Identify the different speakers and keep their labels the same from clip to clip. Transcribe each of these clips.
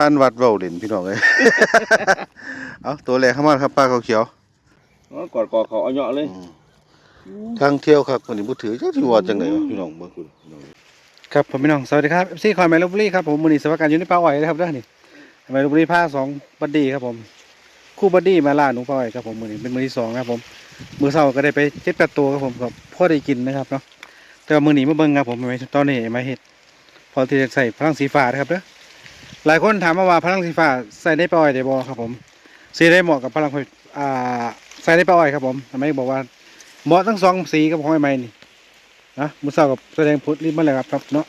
Speaker 1: บ้านวัดเว้าเด่นพี่น้องเอ้ยเอาตัวแรกเข้ามาครับป้าเขาวเขียว
Speaker 2: อ๋อกอดคอเขาเอาเหยาะเลย
Speaker 1: ทางเที่ยวครับวันนี้บ่ถือเจ้าที่ว่าจังไดวะพี่น้องเบิ่งคุณครับผมพี่น้องสวัสดีครับ FC คอยแมลบุรีครับผมมื้อนี้สวัสดิการอยู่ในป่าอ้อยนะครับเด้อนี่แมลบุรีพาสองบัดดี้ครับผม คู่บัดดี้มาล่าหนูป่าอ้อยครับผมมื้อนี้เป็นมื้อที่สองครับผมมื้อเช้าก็ได้ไปเจ็ดแปดตัวครับผมก็พอได้กินนะครับเนาะแต่ว่ามื้อนี้มาเบิ่งครับผมไม่ตอนนี้มาเฮ็ดพอที่จะใส่พลังสีฟ้านะครับเด้อ หลายคนถามมาว่าพลังสีฟ้าใส่ในป่าอ้อยได้บ่ครับผมสีได้เหมาะกับพลังไฟอ่าใส่ในป่าอ้อยครับผมทำไมบอกว่าเหมาะทั้งสองสีกับของไอ้ไม้นี่นะมือเศร้ากับแสดงพุทธรีบมาเลยครับครับเนาะ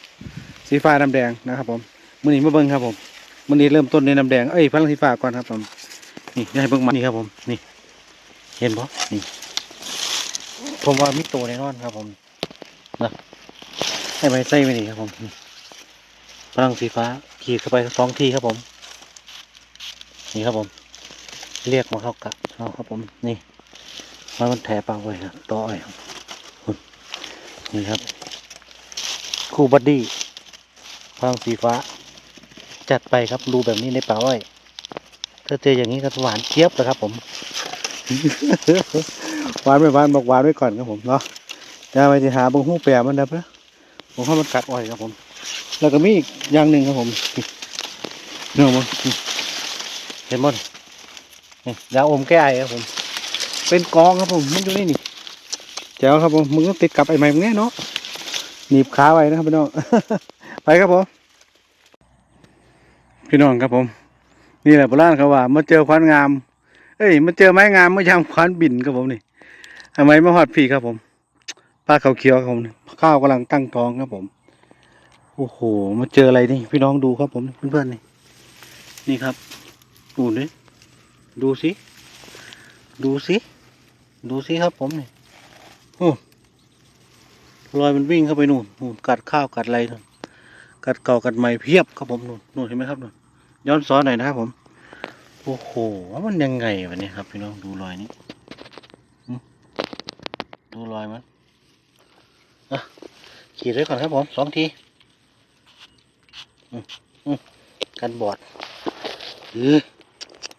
Speaker 1: สีฟ้าน้ำแดงนะครับผมมือนี้มาเบิ้งครับผมมือนี้เริ่มต้นในน้ำแดงเอ้ยพลังสีฟ้าก่อนครับผมนี่ให้เบิ้งมานี่ครับผมนี่ เห็นปะนี่ผมว่ามิโตแน่นอนครับผมนะให้ไม้ใส่ไปนี่ครับผมนี่ พลังสีฟ้าขีดเข้าไปสองทีครับผม นี่ครับผม เรียกมาเข้ากะเอาครับผม นี่มันมันแถปากไว้ครับต่ออ้อยครับนี่ครับ คู่บัดดี้ฟางสีฟ้า จัดไปครับรูแบบนี้ในป่าอ้อยถ้าเจออย่างนี้ก็หวานเจี๊ยบเลยครับผมหวานไม่หวานบอกหวานไว้ก่อนครับผมเนาะจะไปหาบงหูแปรมันนะเพื่อผมเข้ามันกัดอ้อยครับผม แล้วก็มีอีกอย่างหนึ่งครับผมนี่เนื้อมันนี่เห็นมั้ยนี่ยาอมแก้ไอครับผม เป็นกองครับผมมันอยู่นี่นี่แจ๋วครับผมมึงต้องติดกับไอ้ไม้มึงแน่เนาะหนีบขาไว้นะครับพี่น้องไปครับผมพี่น้องครับผม นี่แหละโบราณเขาว่ามาเจอควันงาม เอ้ยมาเจอไม้งามเมื่อยามควันบินครับผมนี่ทำไมมาหอดผีครับผมป้าเขาวเขียวครับผมข้าวกำลังตั้งท้องครับผม โอ้โห มาเจออะไรนี่ พี่น้องดูครับผมเพื่อนๆนี่ นี่ครับดูนี่ดูสิ ดูสิ ดูสิครับผมนี่โอ้รอยมันวิ่งเข้าไปนู่นนู่นกัดข้าวกัดอะไรนู่นกัดเก่ากัดใหม่เพียบครับผมนู่นนู่นเห็นไหมครับนู่นย้อนซ้อนหน่อยนะครับผม โอ้โหมันยังไงวะเนี่ยครับ พี่น้องดูรอยนี้ดูรอยมันอะขีดไว้ก่อนครับผมสองที กันบอด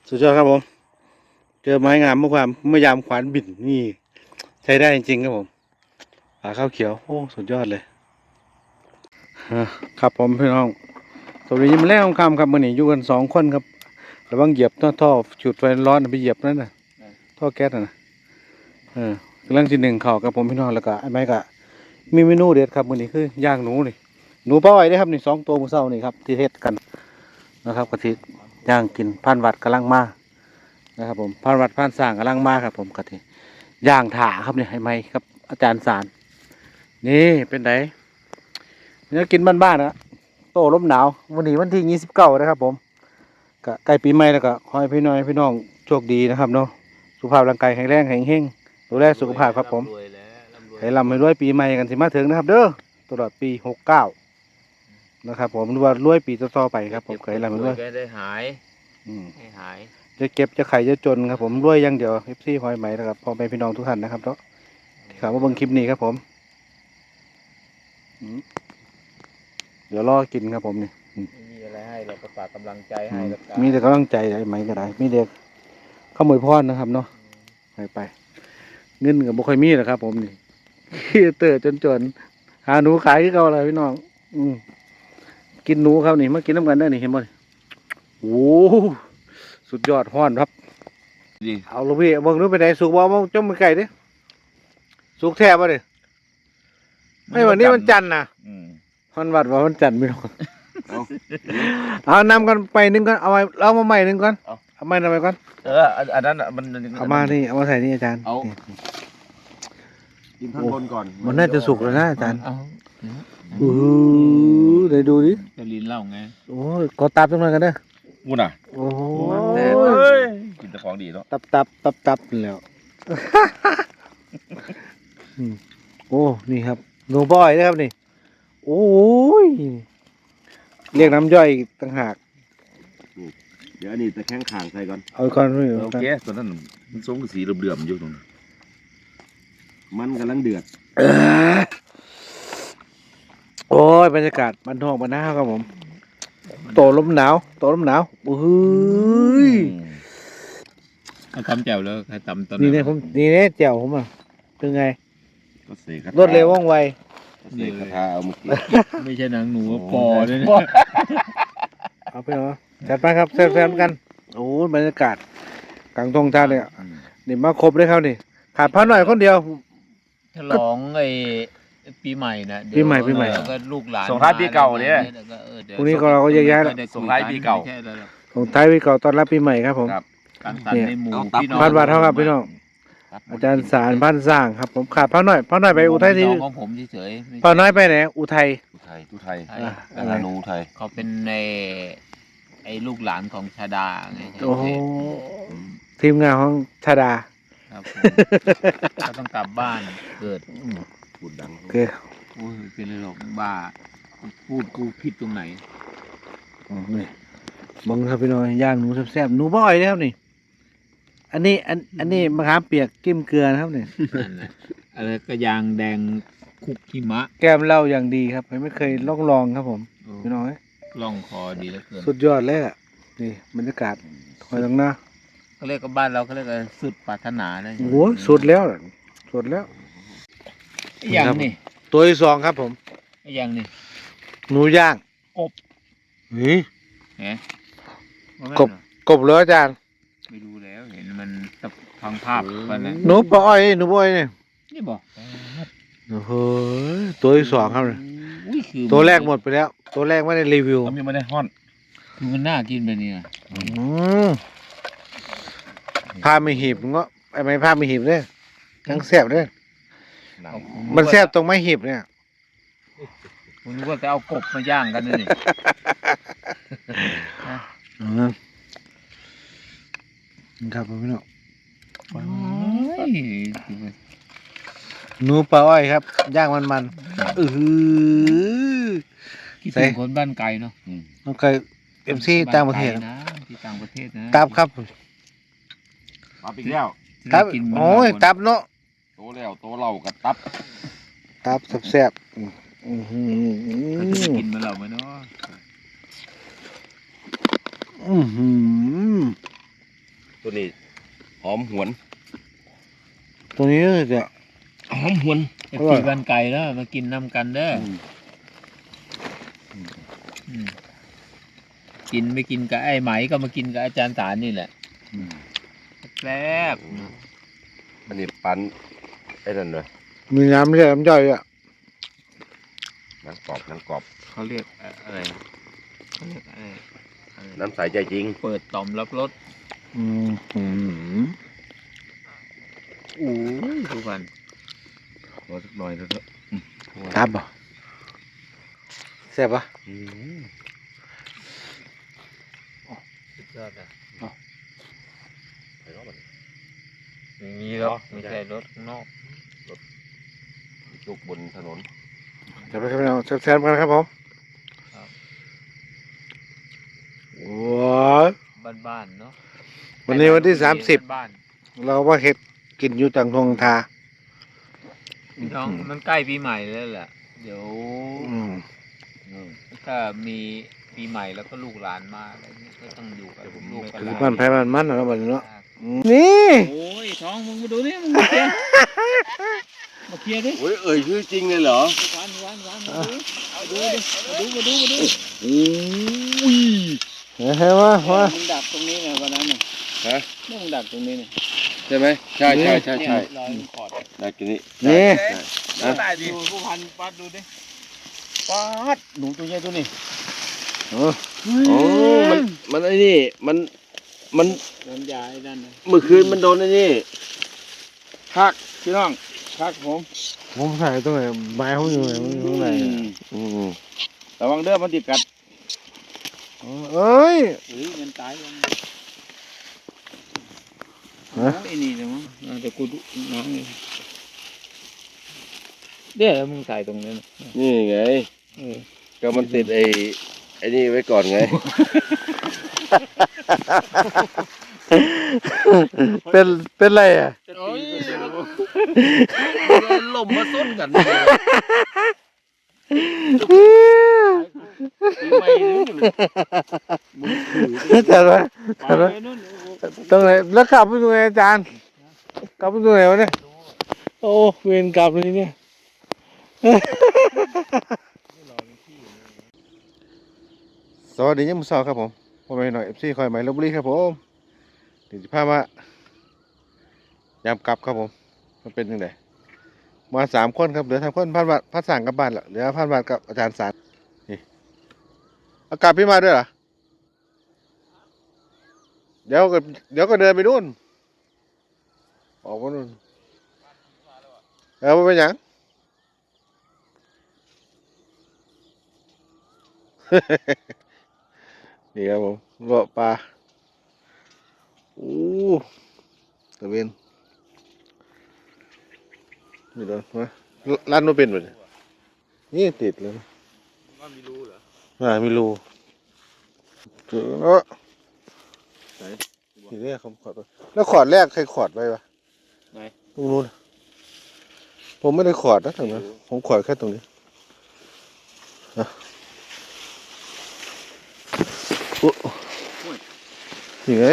Speaker 1: สุดยอดครับผม เจอไม้งามเมื่อความเมื่อยามขวานบินนี่ ใช้ได้จริงๆครับผมปลาข้าวเขียว โอ้สุดยอดเลยครับผมพี่น้องสวัสดียิ้มแรกของคำครับมื่อนี้อยู่กันสองคนครับระวังเหยียบท่อท่อจุดไฟร้อนไปเหยียบนั่นน่ะท่อแก๊สน่ะนะเออกำลังที่หนึ่งเข่ากับผมพี่น้องแล้วก็ไอ้ไม้กะมีเมนูเด็ดครับมื่อนี้คือย่างหนูนี่ หนูป้าอ้อยได้อครับนี่สองตัวมือเศร้านี่ครับที่เฮ็ดกันนะครับกะทิย่างกินพันวัดกำลังมานะครับ ผมพานวัดพานสร้างกำลังมาครับ ผมกะทิย่างถ่าครับเนี่ยให้ไหมครับ อาจารย์สารนี่เป็นไงเนื้อกินบ้านๆนะโตลมหนาววันนี้วันที่ยี่สิบเก้านะครับ ผมกะใกล้ปีใหม่แล้วก็ขอให้พี่น้อยพี่น้องโชคดีนะครับเนาะสุขภาพร่างกายแข็งแรงแข็งเฮงดูแลสุขภาพครับผมำ
Speaker 2: รวยแล้วร่ำรวย
Speaker 1: ให้ลำให้รวยปีใหม่กันสิมาถึงนะครับ เด้อตลอดปีหกเก้า นะครับ ผมหรือว่ารวยปีต่อๆไปครับ ผมเคยลำให้รวย
Speaker 2: แกได้หาย
Speaker 1: อืม
Speaker 2: ให้หาย
Speaker 1: จะเก็บจะไข่จะจนครับ ผมรวยอย่างเดียวเอฟซีหอยไหมนะครับพ่อแม่พี่น้องทุกท่านนะครับเนาะที่ข่าวว่าเบิ่งคลิปนี้ครับผมอืมเดี๋ยวรอกินครับผมนี่
Speaker 2: ไม่มีอะไรให้เราก็ฝากกำลังใจให้แล้วกัน
Speaker 1: มีแต่กำลังใจได้ไหมก็ได้ มีเด็กขโมยพรนะครับเนาะไปไปเงินกับบุคอยมีหรอกครับ ผมนี่ขี้เตอจนจนหาหนูขายที่เขาอะไรพี่น้อง อืม กินหนูครับนี่มากินน้ำกันได้อนี่เห็นบ่นี่โอ้โหสุดยอดห้อนครับ
Speaker 2: ดี
Speaker 1: เอาลูกพี่เบิ่งนู้นไปไหนสุกบ่มาจ้องมือไก่ดิสุกแท้ป่ะดิไม่วันนี้มันจันทร์นะ
Speaker 2: อืม
Speaker 1: มันวัดว่ามันจันทร์ไม่รู้
Speaker 2: เอา
Speaker 1: เอานำกันไปหนึ่งก่อนเอาไว้เอามาใหม่หนึ่งก่อน
Speaker 2: เอา
Speaker 1: เอาใหม่ทำไมก่อน
Speaker 2: เอออันอันนั้นอะมัน
Speaker 1: เอามานี่เอามาใส่นี่อาจารย์
Speaker 2: เอา
Speaker 1: นี่
Speaker 2: กินข้างบนก่อน
Speaker 1: มันน่าจะสุกแล้วนะอาจารย์
Speaker 2: เอา
Speaker 1: อู้หูเดี๋ยวดูดิ
Speaker 2: จะลินเหล่าไง
Speaker 1: โอ้ยกดตับจังหน่อยกันเด้อ
Speaker 2: มูน่ะ
Speaker 1: โอ้โห
Speaker 2: เฮ้ยกินแต่ของดีเนาะ
Speaker 1: ตับตับตับตับแล้วอืมโอ้นี่ครับหนูบอยนะครับนี่ โอ้ยเรียกน้ำย่อยอีกต่างหาก
Speaker 3: เดี๋ยวอันนี้จะแข้งขางใส่ก่อน
Speaker 1: เอาก่อนพี่
Speaker 2: โอเคตัวนั้นมันทรงสีเหลื่อมๆอยู่ตรงนั้น
Speaker 3: มันกำลังเดือด
Speaker 1: เออโอ้ย บรรยากาศบันทองบันหน้าครับผม โตลมหนาวโตลมหนาวโอ้ย
Speaker 4: เขาทำแจ่วแล้วใครตำตอน
Speaker 1: นี่เนี่ยผมนี่เนี่ยแจ่วผมอะเป็นไง
Speaker 3: ก็เสกคาร
Speaker 1: วดเร็วว่องไว
Speaker 3: เสกคาถาเอาเมื่อกี้
Speaker 4: ไม่ใช่หนังหนูปอเลยนะ
Speaker 1: เอาไปเอาจัดไปครับแฟนๆกันโอ้ยบรรยากาศกลางทงท่าเนี่ยนี่มาครบเลยครับนี่ขาดพระหน่อยคนเดียว
Speaker 4: ฉลองไอ้ ปีใหม่นะเดี๋ยว
Speaker 1: ปีใหม่ปีใหม่
Speaker 4: แล้วก็ลูกหลาน
Speaker 2: ส่งท้ายปีเก่าเนี่ย
Speaker 4: แล้วก็เออเดี๋ยว
Speaker 1: พรุ่งนี้ก็เราก็แยกย้ายแล้ว
Speaker 4: ได้คุ
Speaker 2: ส่งท้ายปีเก่า
Speaker 4: ไม่ใช่แล้วหรอก
Speaker 1: ของท้ายปีเก่าตอนรับปีใหม่ครับผม
Speaker 2: ครับ
Speaker 4: การตัดในหมู่
Speaker 3: เอาตับ
Speaker 4: พี่น้อง
Speaker 1: พันบาทเท่ากับพี่น้อง อาจารย์สารพันสร้างครับผมขาดพระหน่อยพระหน่อยไปอุทัยที่
Speaker 4: น้องของผมเฉยๆไม่
Speaker 1: พระน้อยไปไหนอุทัย
Speaker 3: อุทัยอุทัย
Speaker 4: ใช่
Speaker 1: อะ
Speaker 3: อาหารอุทัย
Speaker 4: เขาเป็นในไอ้ลูกหลานของชาดาไงใช่
Speaker 1: โอ้โห
Speaker 4: อืม
Speaker 1: ทีมงานของชาดา
Speaker 4: ครับผมก็ต้องกลับบ้านเกิด
Speaker 3: พูดดัง
Speaker 1: โอเค
Speaker 4: โอ้ยเป็นไรหรอกบ้าพูดกูผิดตรงไหน
Speaker 1: อ๋อนี่บังครับพี่น้อยย่างหนูแซ่บๆหนูบ่อยเลยครับนี่ อันนี้อันอันนี้มะขามเปียกกิ้มเกลือนะครับนี่
Speaker 4: นั่นแหละอะไรก็ยางแดงคุกหิมะ
Speaker 1: แก้มเหล้าอย่างดีครับไม่เคยลองลองครับผม
Speaker 4: โอ้
Speaker 1: พี่น้อย
Speaker 4: ล่องคอดีเหลือเกิน
Speaker 1: สุดยอดเลยอะนี่บรรยากาศคอยตรงหน้า
Speaker 4: เขาเรียกกับบ้านเราเขาเรียกว่าสุดปรารถนานะ
Speaker 1: โอ้โหสุดแล้วน่ะสุดแล้ว
Speaker 4: ไอ้อย่างนี่
Speaker 1: ตัวที่สองครับผม
Speaker 4: ไอ้อย่างนี่
Speaker 1: หนูย่าง
Speaker 4: กบ
Speaker 1: เฮ้ย
Speaker 4: แหมว่าแม่น
Speaker 1: กบ
Speaker 4: เหรอก
Speaker 1: บเหลืออาจารย์
Speaker 4: ไม่ดูแล้วเห็นมันตะพังภาพกันนะ
Speaker 1: หนูปลาอ้อยหนูปลาอ้อยเนี่ย
Speaker 4: นี่บอก
Speaker 1: โอ้โหตัวที่สองครับเนี่ย
Speaker 4: อุ้ยคือ
Speaker 1: ตัวแรกหมดไปแล้ว ตัวแรกไม่ได้รีวิว
Speaker 2: ผมยังไม่ได้ฮ้อน
Speaker 4: คือมันน่ากินไปเนี่ย
Speaker 1: อืมผ้าไม่หีบเงาะไอ้ไม่ผ้าไม่หีบเนี่ยทั้งแซ่บเนี่ย
Speaker 2: หนัง
Speaker 1: มันแซ่บตรงไม่หีบเนี่ย
Speaker 4: ผมนึกว่าจะเอากบมาย่างกันนี่
Speaker 1: อืมครับพี่น้อง
Speaker 4: โอ้ย
Speaker 1: หนูปลาอ้อยครับย่างมันมันๆอือหือ
Speaker 4: คิดถึงคนบ้านไกลเนาะ
Speaker 1: น้องเคยเอ็มซีต่างประเทศ
Speaker 4: บ้นไกลนะ ที่ต่างประเทศนะ
Speaker 1: ตับครับ
Speaker 2: ตับอีกแล้ว
Speaker 4: ที่
Speaker 1: ตับ
Speaker 4: กินบ้าน
Speaker 1: โอ้ย
Speaker 4: เรา
Speaker 1: ตับเนาะ
Speaker 2: โตแล้วโตเรากับตับ
Speaker 1: ตับแซ่บๆอือหื
Speaker 4: เขาจะได้
Speaker 1: อ
Speaker 4: กินเหมาเราไหมเนาะ
Speaker 1: อือหือ
Speaker 3: ตัวนี้หอมหวน
Speaker 1: ตัวนี้จะ
Speaker 3: หอมหวน
Speaker 4: ไอ้ปีบ้านไกลแล้วมากินน้ำกันเด้อออืมกินไม่กินกับไอ้ไหมก็มากินกับอาจารย์สารนี่แหละแซ่บ
Speaker 3: อันนี้ปัน ไอ้นั่นเลย
Speaker 1: มีน้ำเรียกน้ำย่อยอะ
Speaker 3: หนังกรอบหนังกรอบ
Speaker 4: เขาเรียกอะไรเขาเรียกอะไรอะไร
Speaker 3: น้ำใสใจจริง
Speaker 4: เปิดต่อมรับรส
Speaker 1: อืมหืม
Speaker 4: อู้ยทุกคน
Speaker 2: รอสักหน่อยเถอะ
Speaker 1: ตับอะแซ่บปะ
Speaker 3: อืม
Speaker 4: สุดยอดอะ
Speaker 3: ไปรอบมัน
Speaker 4: ไม่มีหรอกไม่ใช่รถข้างนอก
Speaker 3: ลูกบนถนน
Speaker 1: จะไปครับพี่น้องแซ่บๆกันครับผมว้าว
Speaker 4: บ้านๆเนาะ
Speaker 1: วันนี้วันที่สามสิบ
Speaker 4: บ้าน
Speaker 1: เราว่าเห็ดกินอยู่ต่างทงทา
Speaker 4: ๆพี่น้องมันใกล้ปีใหม่แล้วแหละเดี๋ยว
Speaker 1: อืม
Speaker 4: ถ้ามีปีใหม่แล้วก็ลูกหลานมาอะไรเงี้ยก็ต้องอยู่กับลูกกับห
Speaker 1: คือ
Speaker 4: ลาน
Speaker 1: บ้านไผ่บ้านมันนะบัดนี้เนาะอืมนี่
Speaker 4: โอ้ยท้องมึงมาดูนี่มึงมาเคลียร์ มาเคลียร์ดิ
Speaker 3: โอ้ยเอ่ยชื่อจริงเลยเหรอ
Speaker 4: วันวันวันมาดูเอาดูดิมาดูมาดูมาดู
Speaker 1: อุ้ยเห็นไหมวะ
Speaker 4: มึงดักตรงนี้ไงวันนั้นน่ะ
Speaker 3: ฮะ
Speaker 4: นี่มึงดักตรงนี้นี่
Speaker 3: ใช่ไหมใช่ใช่ใช่ใช่
Speaker 4: รอยมึงขอด
Speaker 3: ได้กินนี้
Speaker 1: นี่
Speaker 4: ดูได้ดิผู้พันปัดดูดิปัดหนูตัวใหญ่ตัวนี้
Speaker 1: โอ้
Speaker 3: โอ้มันมันไอ้นี่มันมัน
Speaker 4: น้ำยาไอ้นั่นนะ
Speaker 3: เมื่อคืนมันโดนไอ้นี่
Speaker 4: พักพี่น้อง พักผม
Speaker 1: ผมใส่ตรงไหนไม้เขาอยู่ไหนมันอยู่ตรงไหนอะ
Speaker 3: อืม
Speaker 4: ระวังเด้อมันติดกัด
Speaker 1: เอ้ย
Speaker 4: เฮ้ยมันตายยัง
Speaker 1: ฮะ
Speaker 4: โอ้ยนี่นะมั้งอ่าเดี๋ยวกูดูน้องนี่เดี๋ยวแล้วมึงใส่ตรงนั้นน่ะ
Speaker 3: นี่ไง
Speaker 4: เออ
Speaker 3: ก็มันติดไอ้ไอ้นี่ไว้ก่อนไง
Speaker 1: เป็นเป็นไรอะ
Speaker 4: โอ้ย
Speaker 3: ลมมาส้นกันไม่รู้เลยมึงถือ
Speaker 1: จัดไว้
Speaker 3: ไปเลยนู่น
Speaker 1: ตรงไหนแล้วกลับไปตรงไหนอาจารย์กลับไปตรงไหนวะเนี่ย โอ้เวรกลับเลยเนี่ยสวัสดียามมื้อเช้าครับผมผมไปหน่อยเอฟซีคอยไหมลบบุรีครับผมถึงจะพามายามกลับครับผม มันเป็นยังไงมาสามคนครับเหลือทางคนพันบาทพันสั่งกับบ้านละเหลือพันบาทกับอาจารย์สารนี่อากลับพี่มาด้วยเหรอเดี๋ยวก็เดี๋ยวก็เดินไปนู่นออกมานู่นเออมันเป็นยังนี่ครับผมเลาะปลาโอ้ตะเวน นี่เดินมาร้านนู้นเป็นแบบนี่ติดเลยนะ
Speaker 3: ว่ามีรู้เหรอ
Speaker 1: อ่าไม่รู้เจอแล้ว
Speaker 3: ไหน
Speaker 1: ทีแรกผมขอดไปแล้วขอดแรกใครขอดไปวะ
Speaker 3: ไหน
Speaker 1: ตรงนู้นผมไม่ได้ขอดนะตรงนั้นผมขอดแค่ตรงนี้อะอุ๊นี่ไง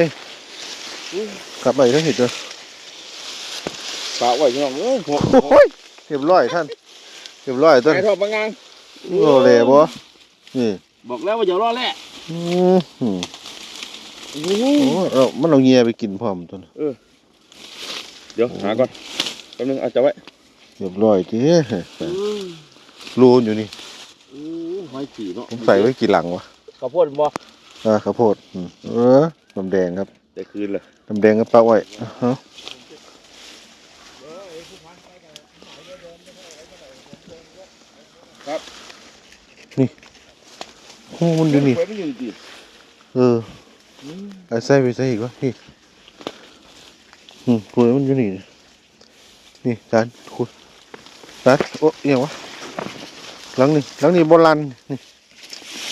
Speaker 1: กลับไปก็เห็นเล ย
Speaker 3: ปากไว้พี่น้องเอ้ยหัว
Speaker 1: โอ้ยเรียบร้อยท่านเรียบร้อยต้น
Speaker 3: ไอ้ทอดบางงาง
Speaker 1: โอ้เลยบ่นี่
Speaker 3: บอกแล้วว่าอย่ารอแหละ
Speaker 1: อืมหืม
Speaker 3: โอ้
Speaker 1: โอ้เอามันเอาเงียไปกินพร้อมต้น
Speaker 3: เดี๋ยวหาก่อนแป๊บนึงเอาจะไว้
Speaker 1: เรียบร้อยทีรูนอยู่นี่
Speaker 3: โอ้ไม้ขี่เนาะ
Speaker 1: ผมใส่ไว้กี่หลังวะ
Speaker 3: ข้าวโพดบ่
Speaker 1: อ่าข้าวโพดอืมเออน้ำแดงครับ
Speaker 3: จะคืนเลย
Speaker 1: น้ำแดงกับปลาอ้อยอ่าฮะ นี่โอ้มันอยู่นี่
Speaker 3: ไว้ไม่อยู่ดี
Speaker 1: เออไอ้ใส่ไปใส่อีกวะนี่อืมคุยมันอยู่นี่ นี่จานคุยจานโอ้เอียงวะหลังนี่หลังนี่โบราณนี่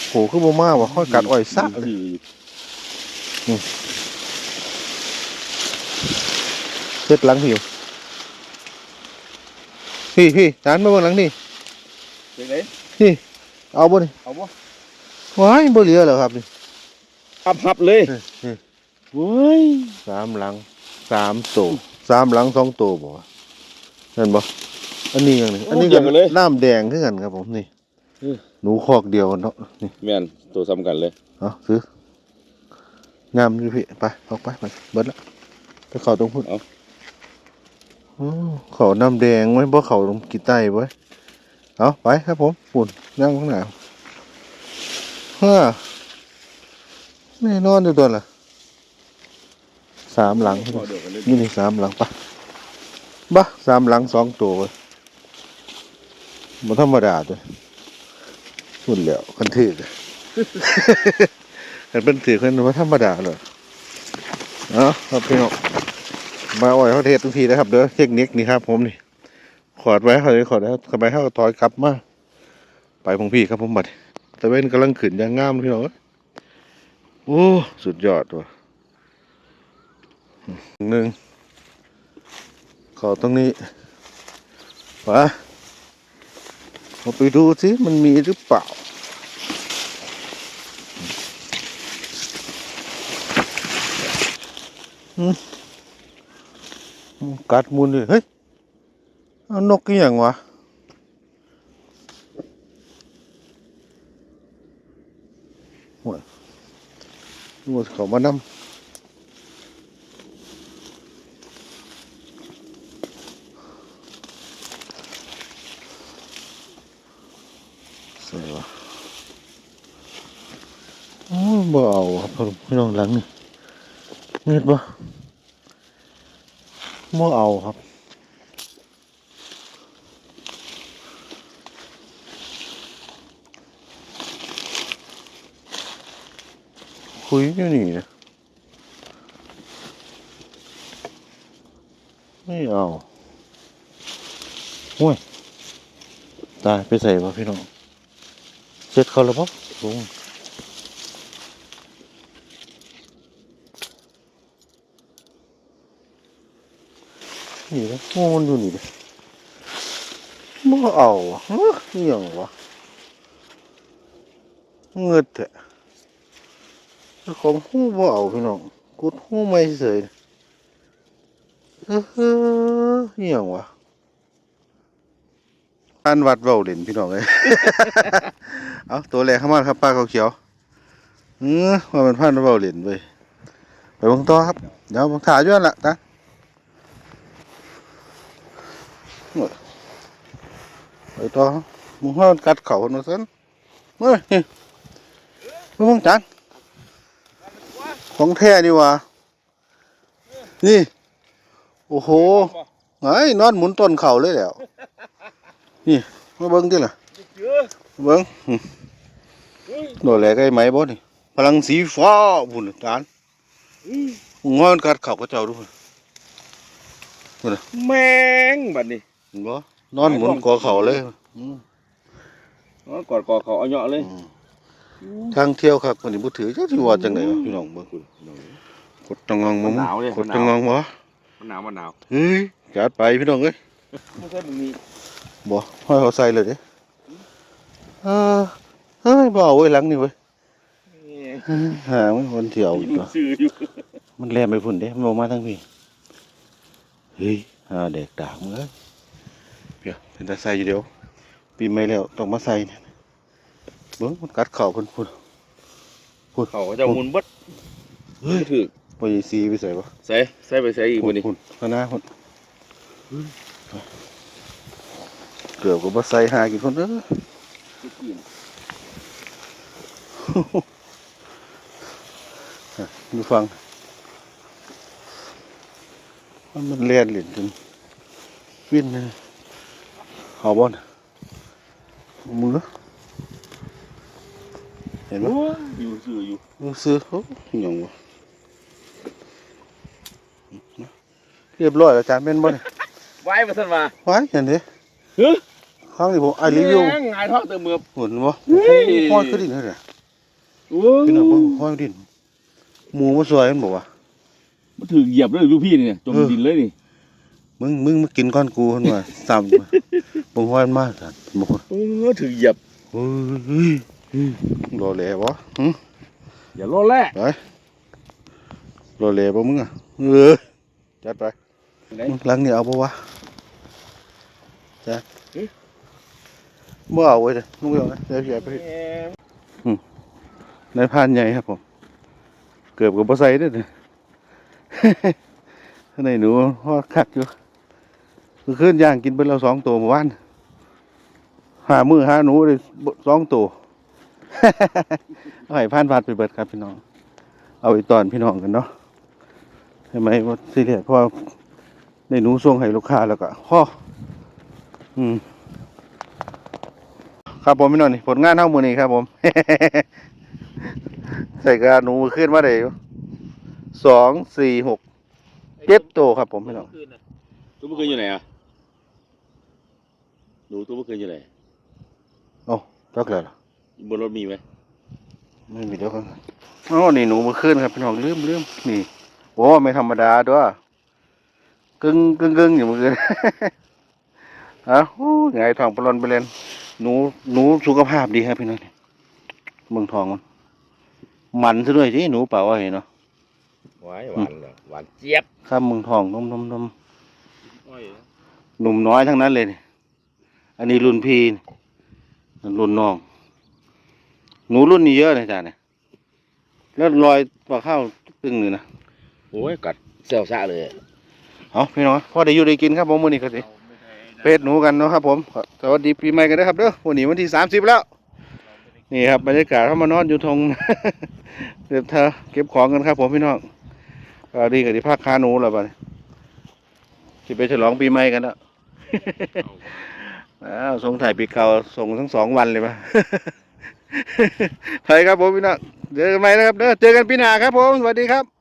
Speaker 1: โหคือบ่มาวะค่อยกัดอ้อยซะเลยเช็ดหลังผิวพี่พี่จานมาเบิ่งหลังนี่
Speaker 3: เป็นไง
Speaker 1: เอาบ่นี่
Speaker 3: เอาบ่
Speaker 1: ว้ายบ่เหลือแล้วครับนี่
Speaker 3: หับหับเลย
Speaker 1: นี่
Speaker 3: เว้ย
Speaker 1: สามหลังสามโตสามหลังสองโตบ่วะนั่นบ่อันนี้ยังนี่อันนี้ก็น้ำแดงคือกันครับผมนี่หนูคอกเดียวเนาะนี่
Speaker 3: แม่นตัวซ้ำกันเลย
Speaker 1: เอาซื้องามอยู่พี่ไปออกไปไปเบิดละไปเข้าตรงพุ่นเอาเขาน้ำแดงไว้บ่เขาตรงกีใต้ไว้ เอาไปครับผมปุ่นนั่งข้างหน้าฮ่าแน่นอนอยู่ตัวละสามหลัง
Speaker 3: นี่
Speaker 1: นี่สามหลังปะบ้าสามหลังสองตัวเว้ยมันธรรมดาตัวพูดแล้วคันถือกคันเป็นถือคันว่าธรรมดาเลยเนาะครับพี่น้องมาอ่อยเขาเทศทุกทีนะครับเด้อเทคนิคนี่ครับผมนี่ อดไว้เขาเลยขอดแล้วสบายเขาก็ถอยกลับมา ไปพงพี่ครับผมบัดตะเว้นกำลังขึ้นย่างงามพี่น้องโอ้สุดยอดว่ะหนึ่งขอตรงนี้วะเราไปดูสิมันมีหรือเปล่ากัดมุนเลยเฮ้ย เอานกกี่อย่างวะหัวหัวเขามานำใส่วะโอ้ยบ่เอาครับพี่น้องหลังนี่เงียบบ่ม่เอาครับ คุยอยู่นี่นะไม่เอาโอ้ยตายไปใส่มาพี่น้องเสร็จเขาแล้วปะลุงนี่นะโง่มันอยู่นี่เลยบ่เอาอะฮะอหย่างวะเงิดเถอะเจ้ ของหู้บ่เอาพี่น้องกดหู้ไม่เฉยเออเฮ้อเหี่ยงวะอันวัดเว้าเล่นพี่น้องเอ้ยเอาตัวแรกเข้ามาครับป้าเขาเขียวเออว่ามันพันเว้าเล่นเว้ยไปบิ่งต่อครับ เดี๋ยวผมถ่ายอยู่นั่นะไปต่อมึงว่ามกัดเข่าคนมาซั่นเมื่อนี่มึงมองจัน ของแท้นี่หว่านี่ โอ้โหไอ้นอนหมุนต้นเข่าเลยแล้ว นี่มาเบิ้งดิล่ะ
Speaker 3: เยอะ
Speaker 1: เบิ้ง
Speaker 3: เฮ้ย
Speaker 1: โดนแหลกไอ้ไหมบ่นี่พลังสีฟ้าบุญจานมึงว่ามันกัดเข่าก็เจ้าดูพุ่น
Speaker 3: แมงบัดนี้
Speaker 1: เห็นบ่นอนหมุนกอเข่าเลยอืม
Speaker 3: อ๋อกอดคอเขาเอาเหยาะเลย
Speaker 1: อืม ทางเที่ยวครับคนนี้บ่ถือจักสิว่าจังได๋วะพี่น้องเบิ่งคุณกดจังงองบ่
Speaker 2: มันหนาวเลย
Speaker 1: กดจังงองบ่
Speaker 2: มันหนาวมันหนาว
Speaker 1: เฮ้ยจัดไปพี่น้องเอ้ย
Speaker 3: ไม่ใช่มึงนี่
Speaker 1: บ่ให้เขาใส่เลยเด้เออเฮ้ยบ่เอาไว้หลังนี่เว้ยหามันคนเที่ยวอีก
Speaker 3: มึง
Speaker 1: เนาะ
Speaker 3: ซื้ออยู่
Speaker 1: มันแล่นไปพุ่นเด้มันบ่มาทางพี่เฮ้ยหาเด็กดากมึงเอ้ยเดี๋ยวเป็นตาใส่อยู่เดียวปีใหม่แล้วต้องมาใส่เนี่ย เบิ่งมันกัดเข่าเพิ่นพุ่น
Speaker 3: เขาก็จะหมุนเบัด
Speaker 1: เฮ้ย
Speaker 3: ถือ
Speaker 1: บ่ยีซีไปใส่บ่
Speaker 3: ใส่ใส่ไปใส่อีก
Speaker 1: พุ่
Speaker 3: บั
Speaker 1: น
Speaker 3: ดนี้
Speaker 1: พุ่นข้างหน้าพุ่นเกือบก็บ่ใส่หากินคนเด้อดูฟัง มันมันเลียนเหรียญจนวิ่นเลยเอาบ่นะมือ เห็นไหม
Speaker 3: โอ้ยอยู่ซื้ออยู่
Speaker 1: มือซื้อโอ้ยหยังวะเรียบร้อยแล้วจานเป็นบ่เนี่ย
Speaker 3: ไว้มาท่านมา
Speaker 1: ไว้เห็นดิ
Speaker 3: เฮ้ย
Speaker 1: ข้างนี้ผมไอรีวิว
Speaker 3: แม่งหงายท้องเติมมือ
Speaker 1: เห็นบ่
Speaker 3: เฮ้ย
Speaker 1: ห้อยขึ้นดินเลย
Speaker 3: โอ้
Speaker 1: พี่น้องเบิ่ง
Speaker 3: ย
Speaker 1: ห้อยดินหมูมาสวยมันบอกว่า
Speaker 3: มันถือเหยียบเลยลูกพี่นี่เนี่ยจมดินเลยนี่
Speaker 1: มึงมึงมากินก้อนกูคนว่าซ้ำมึงห้อยมันมากกันบอก
Speaker 3: เออถือเหยียบ
Speaker 1: เฮ้ย รอแหล่บ่หึ
Speaker 3: อย่าล้อแล่
Speaker 1: ไปรอแหล่บ่มึงอะเออจัดไป
Speaker 3: ไหน
Speaker 1: มึงหลังนี่เอาบ่วะจัดบ่เอาไว้เด้อมึงบ่เอานะเดี๋ยวสิเอาไปในพานใหญ่ครับผม เกือบกับบ่ใส่เด้อเนี่ยข้างในหนูฮอดคักอยู่คือคืนย่างกินเบิ่เราสองตัวเมื่อวานหามือหาหนูได้บ่สองตัว เอาให้ผ่านวัดไปเบิดครับพี่น้อง เอาอีกตอนพี่น้องกันเนาะใช่ไหมว่าซีเรียสเพราะว่าในหนูส่งให้ลูกค้าแล้วก็พ่ออืมครับผมพี่น้องนี่ผลงานเท่ามือนี้ครับ ผม ใส่กระหนูขึ้นมาได้อยู่สองสี่หกเจ็ดตัวครับผมพี่น้อง
Speaker 4: คืนน่ะ
Speaker 3: ตัวเมื่อคืนอยู่ไหนอะหนูตัวเมื่อคืนอยู่ไหน
Speaker 1: โอ้จักแล้วล่ะ
Speaker 3: บนรถมีไหม
Speaker 1: ไม่มีเดี๋ยวกันอ๋อนี่หนูมาขึ้นครับพี่น้องลืมลืมนี่โอ้ไม่ธรรมดาด้วยกึ่งกึ่งกึ่งอยู่เมื่อคืนเอ้าโอ้ยไงทองปลอนไปเล่นหนูหนูสุขภาพดีครับพี่น้องนี่เมืองทองมันมันซะด้วยที่หนูเปล่าว่าเห็นเนาะ
Speaker 3: หวานหวานเหรอหวานเจี๊ยบ
Speaker 1: ข้ามเมืองทองนมนมนม
Speaker 3: อ้อย
Speaker 1: หนุ่มน้อยทั้งนั้นเลยนี่อันนี้รุ่นพี่นี่รุ่นน้อง หนูรุ่นนี้เยอะเลยจ้าเนี่ยแล้วรอยปลาข้าวตึงเลยนะ
Speaker 3: โอ้ยกัดเซลซ่าเลย
Speaker 1: เอาพี่น้องพ่อได้อยู่ได้กินครับผมมื้อนี้ก็สิเป็ดหนูกันเนาะครับ ผมสวัสดีปีใหม่กันนะครับเด้อวันนี้วันที่สามสิบแล้ว นี่ครับบรรยากาศเขามานอนอยู่ทงเดี๋ยวเธอเก็บของกันครับ ผมพี่น้องก็ดีกับที่ภาคคาหนูแล้วบ้านี้ที่ไปฉลองปีใหม่กันแล้วอ้าวส่งถ่ายปีเก่าส่งทั้งสองวันเลยปะ ไปครับผมพี่น้องเจอกันใหม่นะครับเด้อเจอกันปีหน้าครับผมสวัสดีครับ